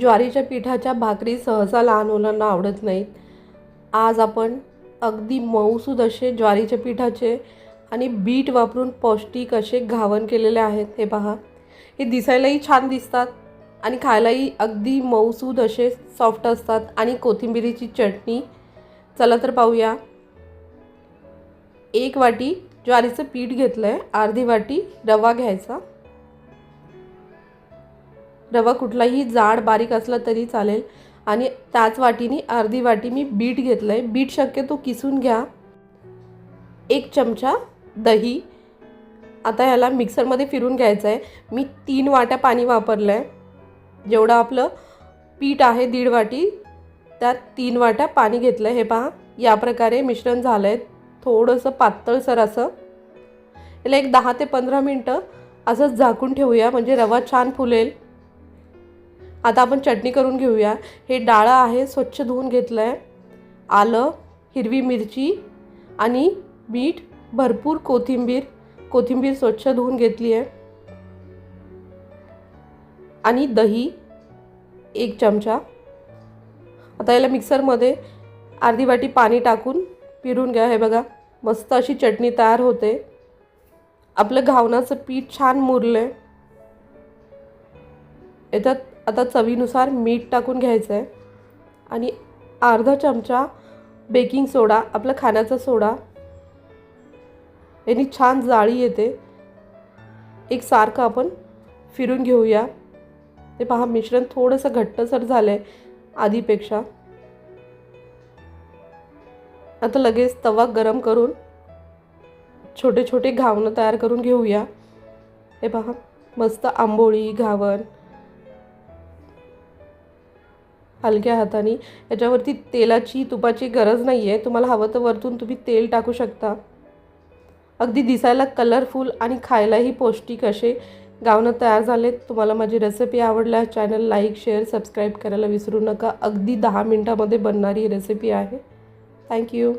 ज्वारीच्या पिठाच्या भाकरी सहसा लहान मुलांना आवडत नाहीत. आज आपण अगदी मऊसूद असे ज्वारीच्या पिठाचे आणि बीट वापरून पौष्टिक असे घावण केलेले आहेत. हे पहा. हे दिसायलाही छान दिसतात आणि खायलाही अगदी मऊसूद असे सॉफ्ट असतात. आणि कोथिंबिरीची चटणी. चला तर पाहूया. एक वाटी ज्वारीचं पीठ घेतलं आहे अर्धी वाटी रवा घ्यायचा. रवा कुठलाही जाड बारीक असला तरी चालेल. आणि त्याच वाटीने अर्धी वाटी मी बीट घेतलं आहे बीट शक्यतो किसून घ्या. एक चमचा दही. आता ह्याला मिक्सरमध्ये फिरून घ्यायचं आहे मी तीन वाट्या पाणी वापरलं आहे जेवढं आपलं पीठ आहे दीड वाटी त्यात तीन वाट्या पाणी घेतलं आहे हे पहा या प्रकारे मिश्रण झालं आहे थोडंसं पातळसर असं. याला एक दहा ते पंधरा मिनटं असंच झाकून ठेवूया. म्हणजे रवा छान फुलेल. आता आपण चटणी करून घेऊया. हे डाळं आहे स्वच्छ धुवून घेतलं आहे आलं हिरवी मिरची आणि मीठ भरपूर कोथिंबीर. कोथिंबीर स्वच्छ धुवून घेतली आहे आणि दही एक चमचा. आता याला मिक्सरमध्ये अर्धी वाटी पाणी टाकून पिरून घ्या. हे बघा मस्त अशी चटणी तयार होते. आपलं घावनाचं पीठ छान मुरलं आहे याच्यात आता चवीनुसार मीठ टाकून घ्यायचं आहे आणि अर्धा चमचा बेकिंग सोडा आपला खाण्याचा सोडा. यानी छान जाळी येते. एक सारखं आपण फिरून घेऊया. ते पहा मिश्रण थोडंसं घट्टसर झालं आहे आधीपेक्षा. आता लगेच तवा गरम करून छोटे छोटे घावणं तयार करून घेऊया. हे पहा मस्त आंबोळी घावण हलक्या हाताने. याच्यावरती तेलाची तुपाची गरज नाही आहे तुम्हाला हवं तर वरतून तुम्ही तेल टाकू शकता. अगदी दिसायला कलरफुल आणि खायलाही पौष्टिक असे गावणं तयार झालेत. तुम्हाला माझी रेसिपी आवडल्यास चॅनल लाईक शेअर सबस्क्राईब करायला विसरू नका. अगदी दहा मिनटामध्ये बनणारी रेसिपी आहे. थँक्यू